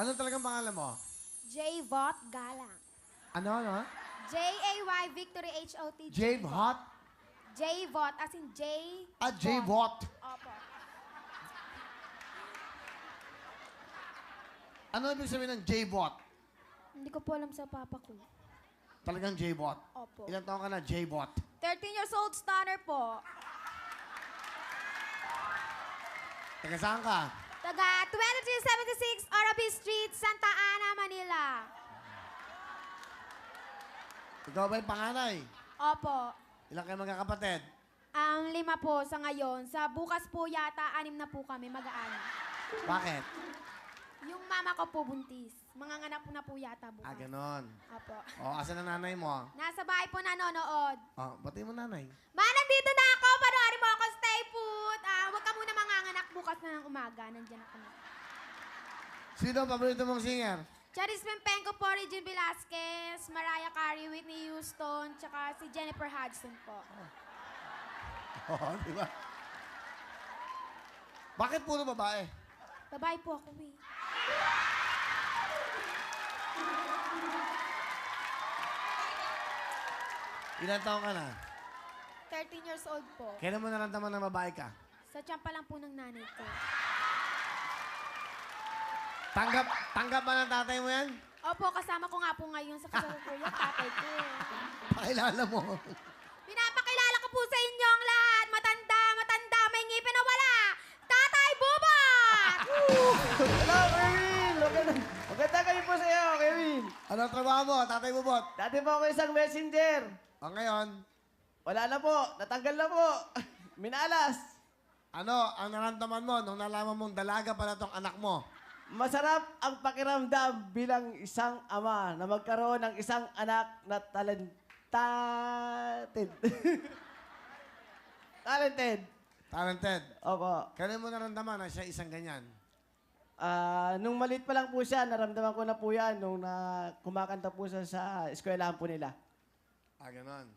Ano talagang pangalan mo? J-Vot Galang. Ano, ano? J-A-Y Victory H-O-T. Jave Hot? J-Vot, as in J. Ah, J-Vot. Opo. Ano ibig sabihin ng J-Bot? Hindi ko po alam sa papa ko. Talagang J-Bot. Opo. Ilan taon ka na, J-Bot? 13 years old stunner po. Taga saan ka? Taga 2376 Arabi Street, Santa Ana, Manila. Ikaw ba yung panganay? Opo. Ilan kayo magkakapatid? Ang lima po sa ngayon. Sa bukas po yata, anim na po kami, mag-aano. Bakit? Yung mama ko po buntis. Manganganak po na po yata bukas. Ah, ganon. Opo. O, asan ang nanay mo? Nasa bahay po nanonood. O, bati mo nanay. Ma, nandito na ako. Panoorin mo ako. Stay bukas na ng umaga. Nandiyan ako na. Sino ang paborito mong singer? Charis Pempenko po, Regine Velasquez, Mariah Carey, Whitney Houston, tsaka si Jennifer Hudson po. Oo, di ba? Bakit puro babae? Babae po ako eh. Ilan taon ka na? 13 years old po. Kailan mo naramdaman na babae ka? Sa tiyan pa lang po ng nanay ko. Tanggap, tanggap ba ng tatay mo yan? Opo, kasama ko nga po ngayon sa kasalukuyan, tatay ko. Pakilala mo. Pinapakilala ko po sa inyo ang lahat. Matanda, matanda, may ngipin na wala. Tatay Bubot! Hello, Kevin! Maganda, maganda kayo po sa iyo, Kevin. Ano ang trabaho mo, tatay bubot? Dati po ako isang messenger. O ngayon, Wala na po, natanggal na po. Minalas. Ano ang naramdaman mo nung nalaman mong dalaga pala tong anak mo? Masarap ang pakiramdam bilang isang ama na magkaroon ng isang anak na talented. talented. Talented. Opo. Kailan mo naramdaman na siya isang ganyan? Ah, nung maliit pa lang po siya, naramdaman ko na po yan nung na kumakanta po siya sa eskwelahan po nila. Ah, ganon.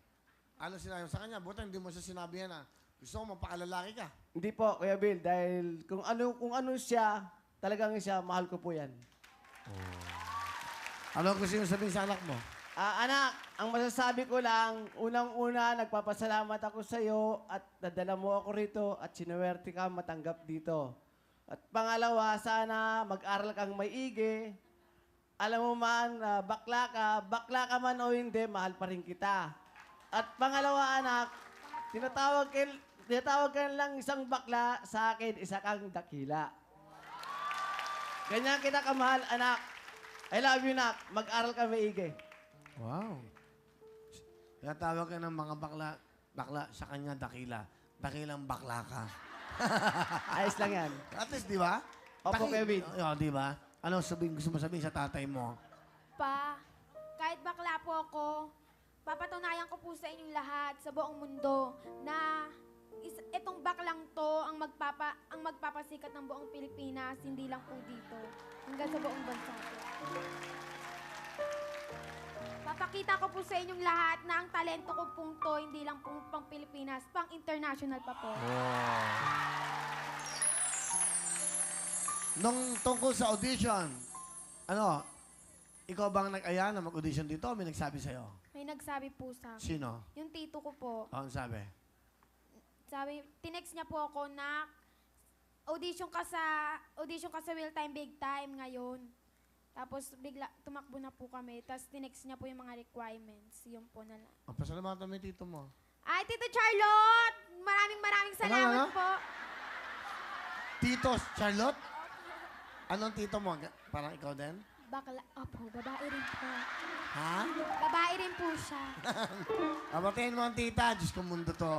Ano sinabi mo sa kanya? Buta hindi mo siya sinabi yan ah. Gusto ko mapakalalaki ka. Hindi po, Kuya Bill, dahil kung ano kung ano siya, talagang siya, mahal ko po yan. Ano ang gusto mo sabihin sa anak mo? Ah, anak, ang masasabi ko lang, unang-una, nagpapasalamat ako sa iyo at nadala mo ako rito at sinuwerte ka matanggap dito. At pangalawa, sana mag-aral kang maigi. Alam mo man, na bakla ka, bakla ka man o hindi, mahal pa rin kita. At pangalawa, anak, tinatawag, ka, tinatawag ka lang isang bakla, sa akin, isa kang dakila. Ganyan kita kamahal, anak. I love you, nak. Mag-aral ka maigi. Wow. Tinatawag ka ng mga bakla, bakla sa kanya dakila. Dakilang bakla ka. Ayos lang yan. At least, di ba? Opo, Taki- Kevin. Oo, di ba? Ano sabihin, gusto mo sabihin sa tatay mo? Pa, kahit bakla po ako, papatunayan ko po sa inyong lahat sa buong mundo na is, itong baklang to ang magpapa ang magpapasikat ng buong Pilipinas, hindi lang po dito, hanggang sa buong bansa po. Papakita ko po sa inyong lahat na ang talento ko pong to, hindi lang pong pang Pilipinas, pang international pa po. Nung tungkol sa audition, ano, ikaw bang nag-aya na mag-audition dito o may nagsabi sa'yo? May nagsabi po sa akin. Sino? Yung tito ko po, O, ang sabi? Sabi, tinext niya po ako na audition ka sa audition ka sa Real Time Big Time ngayon. Tapos bigla tumakbo na po kami. Tapos tinext niya po yung mga requirements. Yun po na lang. Ang pasalamatan mo yung tito mo. Ay, Tito Charlotte! Maraming maraming salamat ano? po. Tito Charlotte? Anong tito mo? Parang ikaw din? Bakla, opo, babae rin po. Ha? Babae rin po siya. Abatiin mo ang tita. Diyos ko mundo to.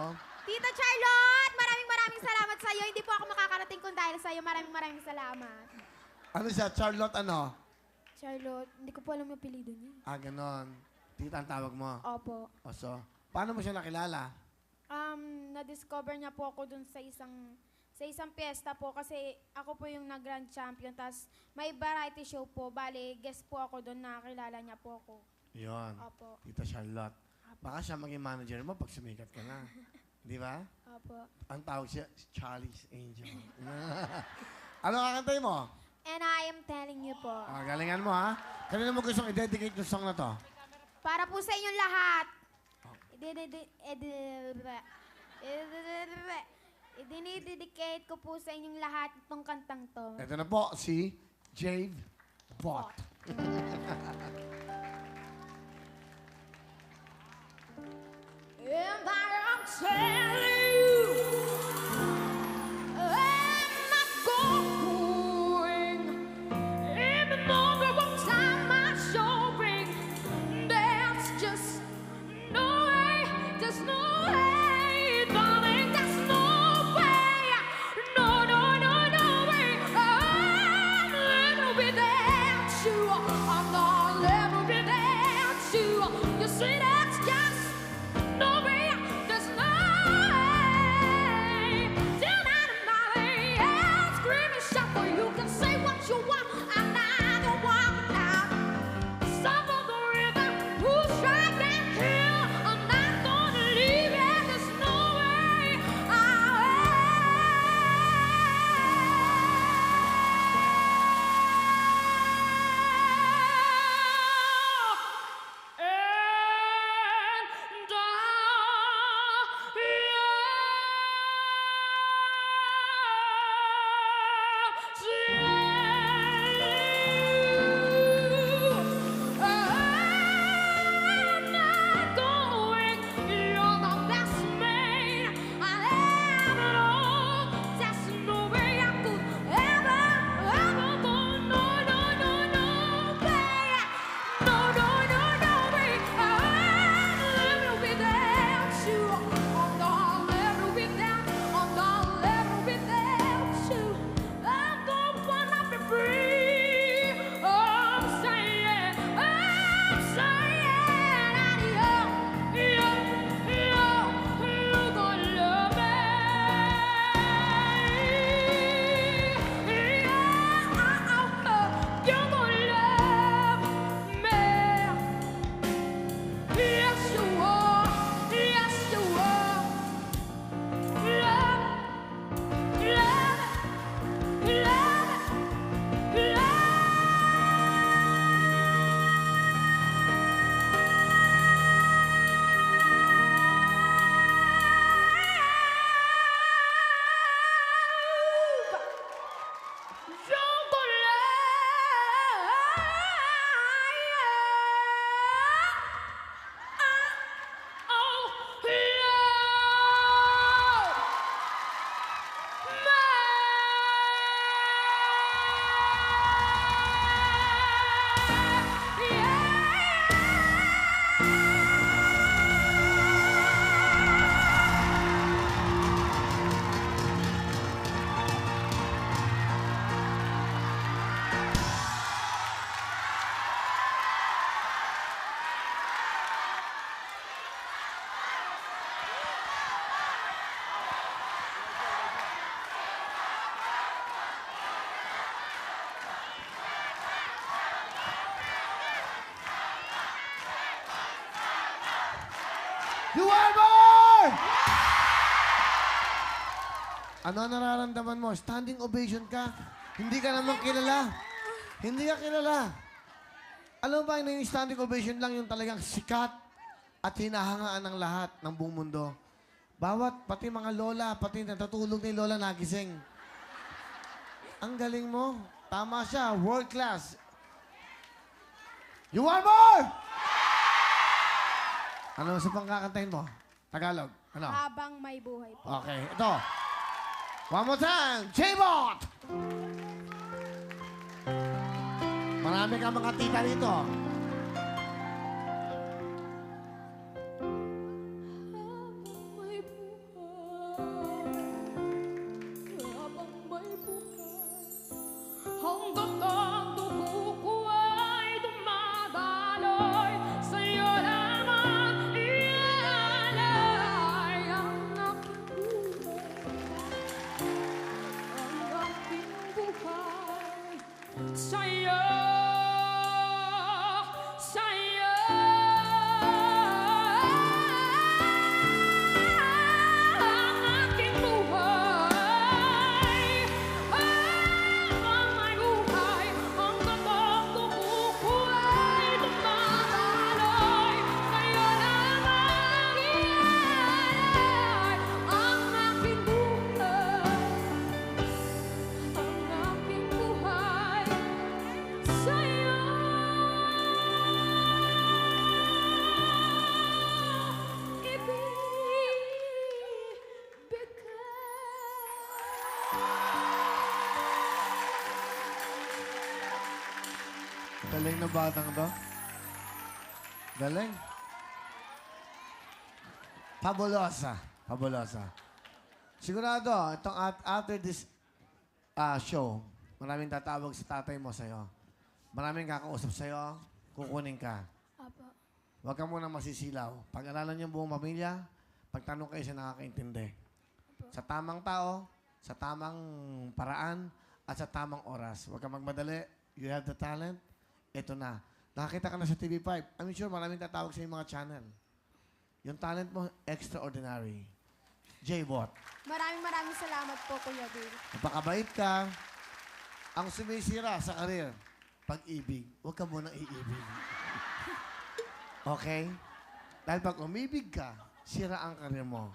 Tito Charlotte! Maraming maraming salamat sa iyo. Hindi po ako makakarating kung dahil sa iyo. Maraming maraming salamat. Ano siya? Charlotte ano? Charlotte, hindi ko po alam yung apelido niya. Ah, ganon. Tita ang tawag mo. Opo. O so, paano mo siya nakilala? Um, na-discover niya po ako dun sa isang sa isang piyesta po kasi ako po yung nag-grand champion tapos may variety show po. Bale, guest po ako doon nakakilala niya po ako. Yon. Opo. Tita Charlotte. Baka siya maging manager mo pag sumikat ka na. Di ba? Opo. Ang tawag siya, Charlie's Angel. ano kakantay mo? And I am telling you po. Ah, galingan mo, ha? Kanina mo gustong i-dedicate yung song na to? Para po sa inyong lahat. Idinidedicate ko po sa inyong lahat itong kantang to. Ito na po, si Jade Bot. And I Ano ang nararamdaman mo? Standing ovation ka? Hindi ka naman kilala. Hindi ka kilala. Alam mo ba, yung standing ovation lang yung talagang sikat at hinahangaan ng lahat ng buong mundo. Bawat, pati mga lola, pati natutulog ni lola nagising. Ang galing mo. Tama siya. World class. You are born! Ano sa pangkakantahin mo? Tagalog. Ano? Habang may buhay po. Okay, ito. One more time. J-Bot! Marami ka mga tita dito. Galing na batang to. Galing. Fabulosa. Fabulosa. Sigurado, itong at, after this ah, show, maraming tatawag si tatay mo sa'yo. Maraming kakausap sa'yo, kukunin ka. Opo. Huwag ka muna masisilaw. Pag-aralan yung buong pamilya, pagtanong kayo sa nakakaintindi. Sa tamang tao, sa tamang paraan, at sa tamang oras. Huwag ka magmadali. You have the talent. Ito na. Nakakita ka na sa TV5. I'm sure maraming tatawag sa mga channel. Yung talent mo, extraordinary. J-Bot. Maraming maraming salamat po, Kuya Bill. Napakabait ka. Ang sumisira sa karir, pag-ibig. Huwag ka munang iibig. Okay? Dahil pag umibig ka, sira ang karir mo.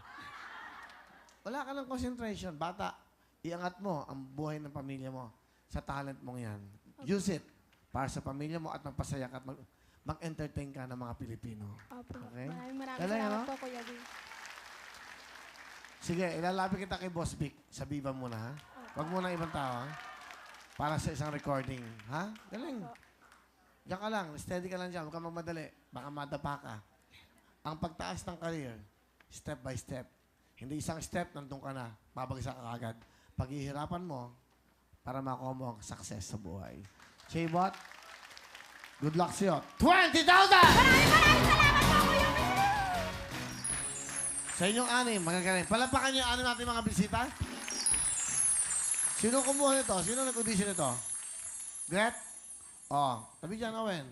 Wala ka ng concentration. Bata, iangat mo ang buhay ng pamilya mo sa talent mong yan. Use it para sa pamilya mo at magpasaya ka at mag- mag-entertain ka ng mga Pilipino. Opo. Okay. Maraming maraming Galing, salamat ano? po, Kuya Bill. Sige, ilalabi kita kay Boss Vic. Sa Viva muna, ha? Huwag muna ibang tao, ha? Para sa isang recording. Ha? Galing. Diyan ka lang. Steady ka lang dyan. Huwag ka magmadali. Baka madapa ka. Ang pagtaas ng career, step by step. Hindi isang step, nandun ka na. Babagsak ka agad. Paghihirapan mo para makuha mo ang success sa buhay. Shaybot, good luck sa'yo. 20,000! Sa inyong anim, magagaling. Palapakan niyo yung anim natin mga bisita. Sino kumuha nito? Sino nag-audition nito? Gret? Oh, tabi dyan, Owen.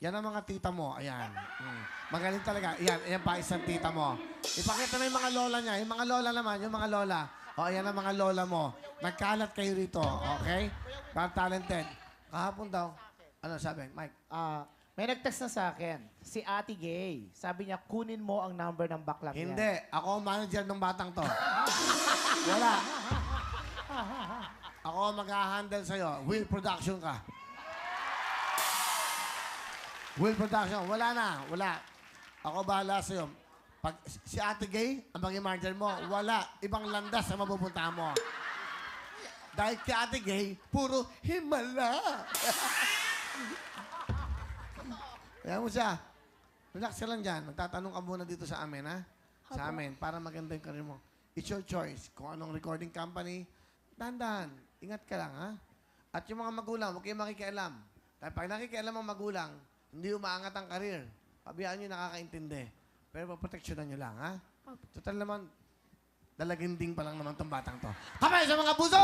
Yan ang mga tita mo. Ayan. Mm. Magaling talaga. Ayan, ayan pa isang tita mo. Ipakita na yung mga lola niya. Yung mga lola naman, yung mga lola. O, ayan ang mga lola mo. Nagkalat kayo rito, okay? Para talented. Kahapon daw. Ano sabi, Mike? Ah, may nag-text na sa akin, si Ate Gay. Sabi niya, kunin mo ang number ng baklang yan. Hindi. Ako ang manager ng batang to. Wala. Ako ang mag-handle sa'yo. Will Production ka. Will Production. Wala na. Wala. Ako bahala sa'yo. Pag si Ate Gay, ang maging manager mo, wala. Ibang landas ang mapupunta mo. Dahil kay Ate Gay, puro himala. Kaya mo siya. Relax ka lang dyan. Magtatanong ka muna dito sa amin, ha? Sa amin, para maganda yung career mo. It's your choice. Kung anong recording company, dahan-dahan. Ingat ka lang, ha? At yung mga magulang, huwag kayong makikialam. Dahil pag nakikialam ang magulang, hindi umaangat ang career. Pabiyaan nyo nakakaintindi. Pero proteksyonan nyo lang, ha? Total naman, dalaginding pa lang naman tong batang to. Kamay sa mga puso!